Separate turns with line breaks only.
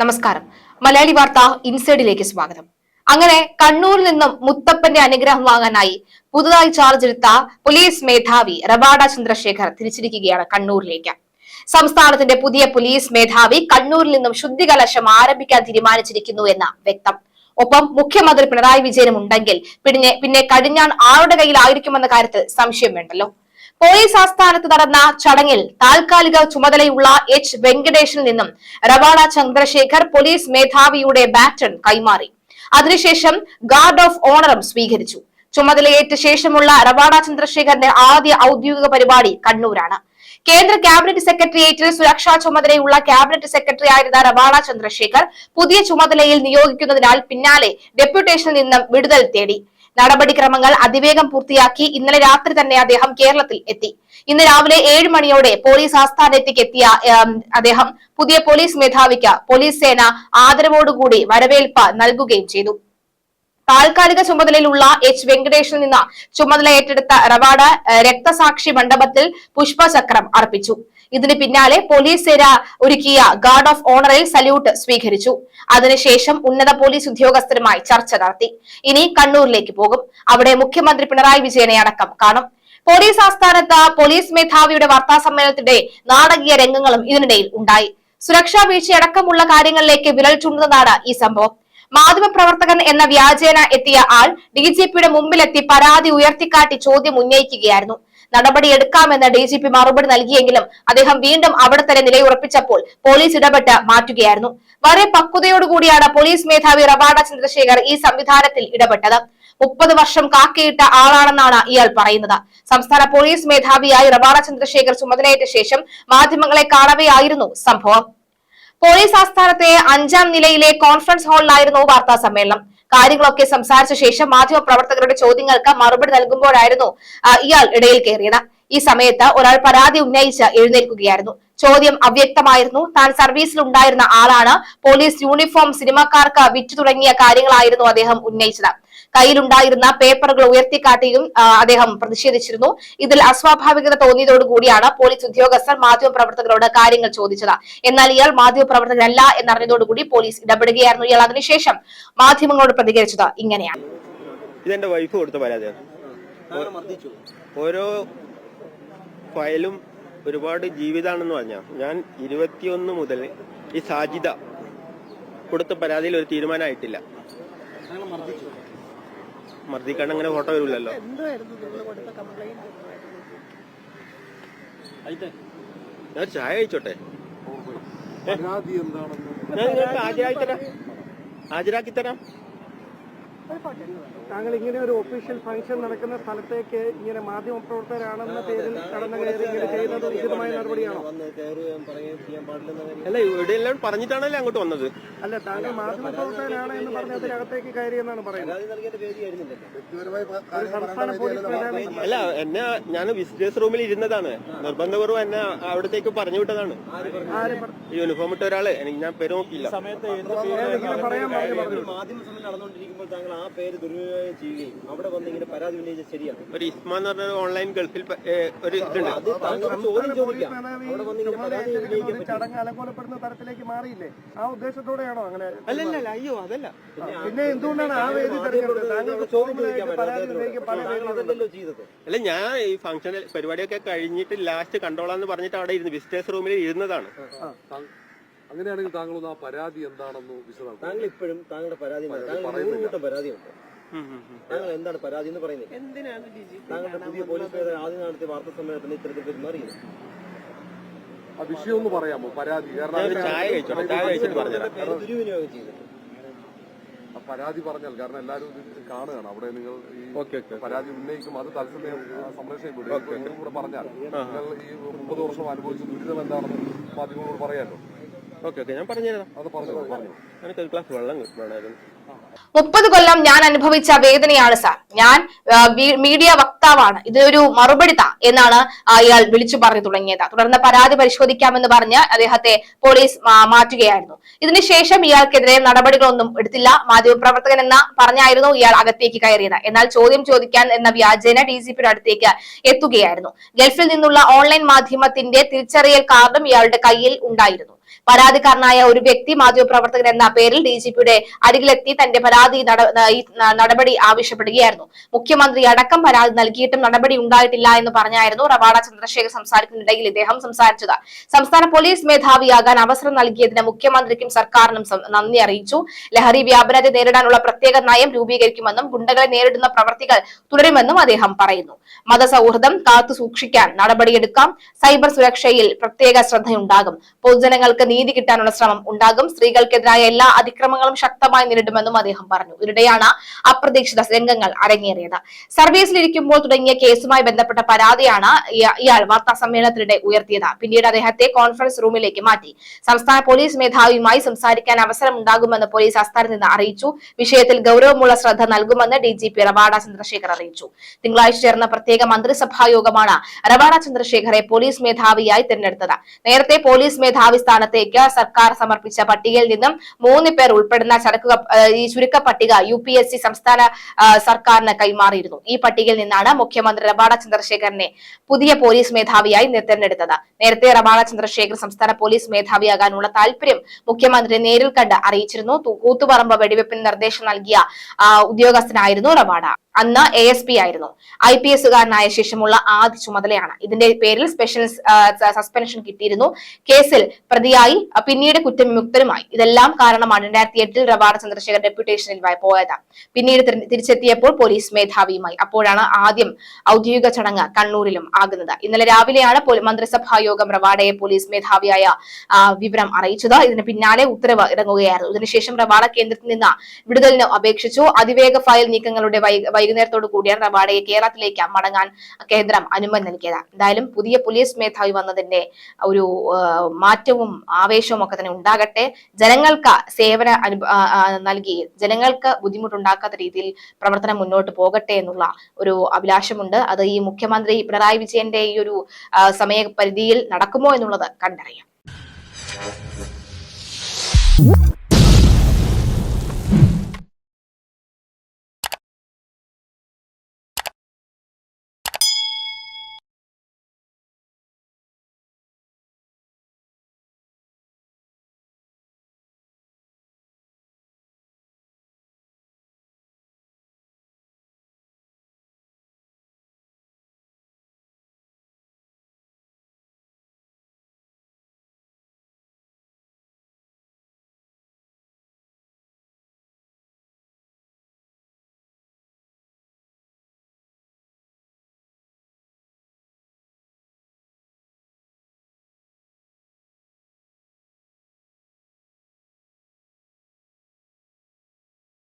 നമസ്കാരം. മലയാളി വാർത്ത ഇൻസൈഡിലേക്ക് സ്വാഗതം. അങ്ങനെ കണ്ണൂരിൽ നിന്നും മുത്തപ്പന്റെ അനുഗ്രഹം വാങ്ങാനായി പുതുതായി ചാർജ് എടുത്ത പോലീസ് മേധാവി റബാഡ ചന്ദ്രശേഖർ തിരിച്ചിരിക്കുകയാണ് കണ്ണൂരിലേക്ക്. സംസ്ഥാനത്തിന്റെ പുതിയ പോലീസ് മേധാവി കണ്ണൂരിൽ നിന്നും ശുദ്ധികലശം ആരംഭിക്കാൻ തീരുമാനിച്ചിരിക്കുന്നു എന്ന വ്യക്തം. ഒപ്പം മുഖ്യമന്ത്രി പിണറായി വിജയനും ഉണ്ടെങ്കിൽ പിന്നെ പിന്നെ കടിഞ്ഞാൺ ആരുടെ കയ്യിലായിരിക്കുമെന്ന കാര്യത്തിൽ സംശയം വേണ്ടല്ലോ. പോലീസ് ആസ്ഥാനത്ത് നടന്ന ചടങ്ങിൽ താൽക്കാലിക ചുമതലയുള്ള എച്ച് വെങ്കടേഷിൽ നിന്നും റവാഡ ചന്ദ്രശേഖർ പോലീസ് മേധാവിയുടെ ബാറ്റൺ കൈമാറി. അതിനുശേഷം ഗാർഡ് ഓഫ് ഓണറും സ്വീകരിച്ചു. ചുമതലയേറ്റ ശേഷമുള്ള റവാഡ ചന്ദ്രശേഖറിന്റെ ആദ്യ ഔദ്യോഗിക പരിപാടി കണ്ണൂരാണ്. കേന്ദ്ര ക്യാബിനറ്റ് സെക്രട്ടേറിയറ്റിൽ സുരക്ഷാ ചുമതലയുള്ള ക്യാബിനറ്റ് സെക്രട്ടറി ആയിരുന്ന റവാണ ചന്ദ്രശേഖർ പുതിയ ചുമതലയിൽ നിയോഗിക്കുന്നതിനാൽ പിന്നാലെ ഡെപ്യൂട്ടേഷനിൽ നിന്നും വിടുതൽ തേടി. നടപടിക്രമങ്ങൾ അതിവേഗം പൂർത്തിയാക്കി ഇന്നലെ രാത്രി തന്നെ അദ്ദേഹം കേരളത്തിൽ എത്തി. ഇന്ന് രാവിലെ ഏഴ് മണിയോടെ പോലീസ് ആസ്ഥാനത്തേക്ക് എത്തിയ അദ്ദേഹം പുതിയ പോലീസ് മേധാവിക്ക് പോലീസ് സേന ആദരവോടുകൂടി വരവേൽപ്പ് നൽകുകയും ചെയ്തു. താൽക്കാലിക ചുമതലയിലുള്ള എച്ച് വെങ്കടേഷിൽ നിന്ന് ചുമതല ഏറ്റെടുത്ത റവാഡ രക്തസാക്ഷി മണ്ഡപത്തിൽ പുഷ്പചക്രം അർപ്പിച്ചു. ഇതിന് പിന്നാലെ പോലീസ് സേന ഒരുക്കിയ ഗാർഡ് ഓഫ് ഓണറിൽ സല്യൂട്ട് സ്വീകരിച്ചു. അതിനുശേഷം ഉന്നത പോലീസ് ഉദ്യോഗസ്ഥരുമായി ചർച്ച നടത്തി. ഇനി കണ്ണൂരിലേക്ക് പോകും. അവിടെ മുഖ്യമന്ത്രി പിണറായി വിജയനെ അടക്കം കാണും. പോലീസ് ആസ്ഥാനത്ത് പോലീസ് മേധാവിയുടെ വാർത്താ സമ്മേളനത്തിന്റെ നാടകീയ രംഗങ്ങളും ഇതിനിടയിൽ ഉണ്ടായി. സുരക്ഷാ വീഴ്ചയടക്കമുള്ള കാര്യങ്ങളിലേക്ക് വിരൽ ചൂണ്ടുന്നതാണ് ഈ സംഭവം. മാധ്യമപ്രവർത്തകൻ എന്ന വ്യാജേന എത്തിയ ആൾ ഡി ജി പിയുടെ മുമ്പിലെത്തി പരാതി ഉയർത്തിക്കാട്ടി ചോദ്യം ഉന്നയിക്കുകയായിരുന്നു. നടപടിയെടുക്കാമെന്ന് ഡി ജി പി മറുപടി നൽകിയെങ്കിലും അദ്ദേഹം വീണ്ടും അവിടെ തന്നെ നിലയുറപ്പിച്ചപ്പോൾ പോലീസ് ഇടപെട്ട് മാറ്റുകയായിരുന്നു. വളരെ പക്വതയോടുകൂടിയാണ് പോലീസ് മേധാവി റവാഡ ചന്ദ്രശേഖർ ഈ സംവിധാനത്തിൽ ഇടപെട്ടത്. മുപ്പത് വർഷം കാക്കയിട്ട ആളാണെന്നാണ് ഇയാൾ പറയുന്നത്. സംസ്ഥാന പോലീസ് മേധാവിയായി റവാഡ ചന്ദ്രശേഖർ ചുമതലയേറ്റ ശേഷം മാധ്യമങ്ങളെ കാണവെയായിരുന്നു സംഭവം. പോലീസ് ആസ്ഥാനത്തെ അഞ്ചാം നിലയിലെ കോൺഫറൻസ് ഹാളിലായിരുന്നു വാർത്താ സമ്മേളനം. കാര്യങ്ങളൊക്കെ സംസാരിച്ച ശേഷം മാധ്യമപ്രവർത്തകരുടെ ചോദ്യങ്ങൾക്ക് മറുപടി നൽകുമ്പോഴായിരുന്നു ഇയാൾ ഇടയിൽ കയറിയത്. ഈ സമയത്ത് ഒരാൾ പരാതി ഉന്നയിച്ച് എഴുന്നേൽക്കുകയായിരുന്നു. ചോദ്യം അവ്യക്തമായിരുന്നു. താൻ സർവീസിൽ ഉണ്ടായിരുന്ന ആളാണ്. പോലീസ് യൂണിഫോം സിനിമക്കാർക്ക് വിറ്റു തുടങ്ങിയ കാര്യങ്ങളായിരുന്നു അദ്ദേഹം ഉന്നയിച്ചത്. കയ്യിലുണ്ടായിരുന്ന പേപ്പറുകൾ ഉയർത്തിക്കാട്ടിയും അദ്ദേഹം പ്രതിഷേധിച്ചിരുന്നു. ഇതിൽ അസ്വാഭാവികത തോന്നിയതോടുകൂടിയാണ് പോലീസ് ഉദ്യോഗസ്ഥർ മാധ്യമപ്രവർത്തകരോട് കാര്യങ്ങൾ ചോദിച്ചത്. എന്നാൽ ഇയാൾ മാധ്യമപ്രവർത്തകരല്ല എന്നറിഞ്ഞതോടുകൂടി പോലീസ് ഇടപെടുകയായിരുന്നു ഇയാൾ അതിനുശേഷം മാധ്യമങ്ങളോട് പ്രതികരിച്ചത് ഇങ്ങനെയാണ്.
ഇതെന്റെ വൈഫ് കൊടുത്ത പരാതിയാണ്. ഓരോ ഫയലും ഒരുപാട് ജീവിതാണെന്ന് പറഞ്ഞാൽ ഞാൻ ഇരുപത്തിയൊന്ന് മുതൽ ഈ സാജിദ കൊടുത്ത പരാതിയിൽ ഒരു തീരുമാനമായിട്ടില്ല. മർദ്ദിക്കാണ്ട് അങ്ങനെ ഫോട്ടോ വരില്ലല്ലോ ഞാൻ ചായ കഴിച്ചോട്ടെ.
പരാതി എന്താണെന്ന്
ഞാൻ നിങ്ങൾക്ക് ഹാജരാക്കി തരാം. ഹാജരാക്കി തരാം.
താങ്കൾ ഇങ്ങനെ ഒരു ഒഫീഷ്യൽ ഫംഗ്ഷൻ നടക്കുന്ന സ്ഥലത്തേക്ക് ഇങ്ങനെ മാധ്യമ പ്രവർത്തകരാണെന്ന പേരിൽ കടന്നു കയറി ഇങ്ങനെ ചെയ്യുന്നത് ഉചിതമായ നടപടിയാണോ?
അല്ല ഇവിടെ എല്ലാം പറഞ്ഞിട്ടാണല്ലേ അങ്ങോട്ട് വന്നത്.
അല്ല താങ്കൾ മാധ്യമ പ്രവർത്തകരാണ് എന്ന് പറഞ്ഞ് അതിനകത്തേക്ക് കയറി എന്നാണ് പറയുന്നത്.
അല്ല എന്നെ ഞാൻ വിസിറ്റേഴ്സ് റൂമിൽ ഇരുന്നതാണ്. നിർബന്ധപൂർവം എന്നെ അവിടത്തേക്ക് പറഞ്ഞു വിട്ടതാണ്. യൂണിഫോം ഇട്ട ഒരാളെ. എനിക്ക് ഞാൻ പേര് നോക്കിയില്ല.
പറഞ്ഞു പറഞ്ഞു
മാധ്യമ സമ്മേളനം നടന്നുകൊണ്ടിരിക്കുമ്പോൾ താങ്കൾ ആ പേര് ദുരുപയോഗം ചെയ്യുകയും അവിടെ വന്ന് ഇങ്ങനെ പരാതി ഉന്നയിച്ചത് ശരിയാണ്.
ഒരു ഇസ്മ എന്ന് പറഞ്ഞ ഓൺലൈൻ ഗൾഫിൽ ഒരു ഇതുണ്ട്.
അത് താങ്കൾ ചോദ്യം ചോദിക്കാം. അവിടെ വന്ന് ഇങ്ങനെ പരാതി ഉന്നയിക്കാൻ
ചടങ്ങ് അലങ്കോലപ്പെടുന്ന തരത്തിലേക്ക് മാറിയില്ലേ? ആ ഉദ്ദേശത്തോടെയാണോ അങ്ങനെ
അല്ലല്ല അയ്യോ അതല്ല.
പിന്നെ എന്തുകൊണ്ടാണ് ആ വേദി തെരഞ്ഞെടുത്തത്? താങ്കൾക്ക്
ചോദ്യം ചോദിക്കാൻ
ഫോർമലായിട്ട് പരാതി ഉന്നയിക്കാൻ പല
താങ്കൾ
വേദികളുണ്ട്.
അതല്ലല്ലോ ചെയ്തത്.
അല്ല ഞാൻ ഈ ഫംഗ്ഷൻ പരിപാടിയൊക്കെ കഴിഞ്ഞിട്ട് ലാസ്റ്റ് കണ്ടോളാന്ന് പറഞ്ഞിട്ട് അവിടെ ഇരുന്ന് വിസിറ്റേഴ്സ് റൂമിൽ ഇരുന്നതാണ്.
അങ്ങനെയാണെങ്കിൽ താങ്കളൊന്ന് ആ പരാതി എന്താണെന്ന് വിശദമാക്കും.
താങ്കൾ ഇപ്പോഴും താങ്കളുടെ പരാതി കൂട്ടം പരാതിയുണ്ട്. താങ്കൾ എന്താണ് പരാതി എന്ന് പറയുന്നത് താങ്കളുടെ പുതിയ പോലീസ് മേധാവി ആദ്യം നടത്തിയ വാർത്താ സമ്മേളനത്തിന് ഇത്തരത്തിൽ പെരുമാറിയത്
ആ വിഷയം ഒന്ന് പറയാമോ? പരാതി. കാരണം
ഞാൻ ചായ കഴിച്ചോട്ടെ ചായ കഴിച്ചിട്ട് പറഞ്ഞുതരാം.
പേര് ദുരുവിനിയോഗം ചെയ്തിട്ട്
ആ പരാതി പറഞ്ഞാൽ കാരണം എല്ലാവരും കാണുകയാണ്. അവിടെ നിങ്ങൾ ഈ പരാതി ഉന്നയിക്കും. അത് തത്സമയം സംരക്ഷണം സംപ്രേഷണം വിടും കൂടെ പറഞ്ഞാൽ നിങ്ങൾ ഈ മുപ്പത് വർഷം അനുഭവിച്ച ദുരിതം എന്താണെന്ന് മാധ്യമങ്ങളോട് പറയാമല്ലോ.
ഓക്കെ ഓക്കെ ഞാൻ പറഞ്ഞുതരാം.
അത് പറഞ്ഞു പറഞ്ഞു
എനിക്ക് ഒരു ഗ്ലാസ് വെള്ളം വേണമായിരുന്നു.
മുപ്പത് കൊല്ലം ഞാൻ അനുഭവിച്ച വേദനയാണ് സാർ. ഞാൻ മീഡിയ വക്താവാണ്. ഇതൊരു മറുപടി താ എന്നാണ് അയാൾ വിളിച്ചു പറഞ്ഞു തുടങ്ങിയത്. തുടർന്ന് പരാതി പരിശോധിക്കാമെന്ന് പറഞ്ഞ് അദ്ദേഹത്തെ പോലീസ് മാറ്റുകയായിരുന്നു. ഇതിനുശേഷം ഇയാൾക്കെതിരെ നടപടികളൊന്നും എടുത്തില്ല. മാധ്യമപ്രവർത്തകൻ എന്ന പറഞ്ഞായിരുന്നു ഇയാൾ അകത്തേക്ക് കയറിയത്. എന്നാൽ ചോദ്യം ചോദിക്കാൻ എന്ന വ്യാജേന ഡി ജി പിയുടെ അടുത്തേക്ക് എത്തുകയായിരുന്നു. ഗൾഫിൽ നിന്നുള്ള ഓൺലൈൻ മാധ്യമത്തിന്റെ തിരിച്ചറിയൽ കാർഡും ഇയാളുടെ കയ്യിൽ ഉണ്ടായിരുന്നു. പരാതിക്കാരനായ ഒരു വ്യക്തി മാധ്യമപ്രവർത്തകൻ എന്ന പേരിൽ ഡി ജി പിയുടെ അരികിലെത്തി തന്റെ പരാതി നട- നടപടി ആവശ്യപ്പെടുകയായിരുന്നു. മുഖ്യമന്ത്രി അടക്കം പരാതി നൽകിയിട്ടും നടപടി ഉണ്ടായിട്ടില്ല എന്ന് പറഞ്ഞായിരുന്നു റവാഡ ചന്ദ്രശേഖർ സംസാരിക്കുന്നുണ്ടെങ്കിൽ ഇദ്ദേഹം സംസാരിച്ചത്. സംസ്ഥാന പോലീസ് മേധാവിയാകാൻ അവസരം നൽകിയതിന് മുഖ്യമന്ത്രിക്കും സർക്കാരിനും നന്ദി അറിയിച്ചു. ലഹരി വ്യാപനത്തെ നേരിടാനുള്ള പ്രത്യേക നയം രൂപീകരിക്കുമെന്നും ഗുണ്ടകളെ നേരിടുന്ന പ്രവർത്തികൾ തുടരുമെന്നും അദ്ദേഹം പറയുന്നു. മതസൗഹൃദം കാത്തു സൂക്ഷിക്കാൻ നടപടിയെടുക്കാം. സൈബർ സുരക്ഷയിൽ പ്രത്യേക ശ്രദ്ധയുണ്ടാകും. പൊതുജനങ്ങൾക്ക് നീതി കിട്ടാനുള്ള ശ്രമം ഉണ്ടാകും. സ്ത്രീകൾക്കെതിരായ എല്ലാ അതിക്രമങ്ങളും ശക്തമായി നേരിടുമെന്നും അദ്ദേഹം പറഞ്ഞു. ഇതിനിടെയാണ് അപ്രതീക്ഷിത രംഗങ്ങൾ അരങ്ങേറിയത്. സർവീസിലിരിക്കുമ്പോൾ തുടങ്ങിയ കേസുമായി ബന്ധപ്പെട്ട പരാതിയാണ് ഇയാൾ വാർത്താ സമ്മേളനത്തിനിടെ ഉയർത്തിയത്. പിന്നീട് അദ്ദേഹത്തെ കോൺഫറൻസ് റൂമിലേക്ക് മാറ്റി. സംസ്ഥാന പോലീസ് മേധാവിയുമായി സംസാരിക്കാൻ അവസരം ഉണ്ടാകുമെന്ന് പോലീസ് ആസ്ഥാനത്ത് നിന്ന് അറിയിച്ചു. വിഷയത്തിൽ ഗൗരവമുള്ള ശ്രദ്ധ നൽകുമെന്ന് D G P Ravada Chandrasekhar അറിയിച്ചു. തിങ്കളാഴ്ച ചേർന്ന പ്രത്യേക മന്ത്രിസഭാ യോഗമാണ് റവാഡ ചന്ദ്രശേഖറെ പോലീസ് മേധാവിയായി തിരഞ്ഞെടുത്തത്. നേരത്തെ പോലീസ് മേധാവി സ്ഥാനത്തേക്ക് സർക്കാർ സമർപ്പിച്ച പട്ടികയിൽ നിന്നും മൂന്ന് പേർ ഉൾപ്പെടുന്ന ചരക്ക് ഈ ചുരുക്ക പട്ടിക യു പി എസ് സി സംസ്ഥാന സർക്കാരിന് കൈമാറിയിരുന്നു. ഈ പട്ടികയിൽ നിന്നാണ് മുഖ്യമന്ത്രി റബാട ചന്ദ്രശേഖരനെ പുതിയ പോലീസ് മേധാവിയായി തെരഞ്ഞെടുത്തത്. നേരത്തെ റബാട ചന്ദ്രശേഖർ സംസ്ഥാന പോലീസ് മേധാവിയാകാനുള്ള താല്പര്യം മുഖ്യമന്ത്രി നേരിൽ കണ്ട് അറിയിച്ചിരുന്നു. കൂത്തുപറമ്പ് വെടിവെപ്പിന് നിർദ്ദേശം നൽകിയ ഉദ്യോഗസ്ഥനായിരുന്നു റവാഡ അന്ന് എ എസ് പി ആയിരുന്നു. ഐ പി എസുകാരനായ ശേഷമുള്ള ആദ്യ ചുമതലയാണ്. ഇതിന്റെ പേരിൽ സ്പെഷ്യൽ സസ്പെൻഷൻ കിട്ടിയിരുന്നു. കേസിൽ പ്രതിയായി പിന്നീട് കുറ്റവിമുക്തരുമായി. ഇതെല്ലാം കാരണമാണ് രണ്ടായിരത്തി എട്ടിൽ റവാഡ ചന്ദ്രശേഖർ ഡെപ്യൂട്ടേഷനിൽ പോയത്. പിന്നീട് തിരിച്ചെത്തിയപ്പോൾ പോലീസ് മേധാവിയുമായി. അപ്പോഴാണ് ആദ്യം ഔദ്യോഗിക ചടങ്ങ് കണ്ണൂരിലും ആകുന്നത്. ഇന്നലെ രാവിലെയാണ് മന്ത്രിസഭാ യോഗം റവാഡയെ പോലീസ് മേധാവിയായ വിവരം അറിയിച്ചത്. ഇതിന് പിന്നാലെ ഉത്തരവ് ഇറങ്ങുകയായിരുന്നു. ഇതിനുശേഷം റവാഡ കേന്ദ്രത്തിൽ നിന്ന് വിടുതലിന് അപേക്ഷിച്ചു. അതിവേഗ ഫയൽ നീക്കങ്ങളുടെ വൈകുന്നേരത്തോടു കൂടിയാണ് റവാഡയെ കേരളത്തിലേക്ക് മടങ്ങാൻ കേന്ദ്രം അനുമതി നൽകിയത്. എന്തായാലും പുതിയ പോലീസ് മേധാവി വന്നതിന്റെ ഒരു മാറ്റവും ആവേശവും ഒക്കെ തന്നെ ഉണ്ടാകട്ടെ. ജനങ്ങൾക്ക് സേവന നൽകി ജനങ്ങൾക്ക് ബുദ്ധിമുട്ടുണ്ടാക്കാത്ത രീതിയിൽ പ്രവർത്തനം മുന്നോട്ട് പോകട്ടെ എന്നുള്ള ഒരു അഭിലാഷമുണ്ട്. അത് ഈ മുഖ്യമന്ത്രി പിണറായി വിജയന്റെ ഈ ഒരു സമയപരിധിയിൽ നടക്കുമോ എന്നുള്ളത് കണ്ടറിയാം.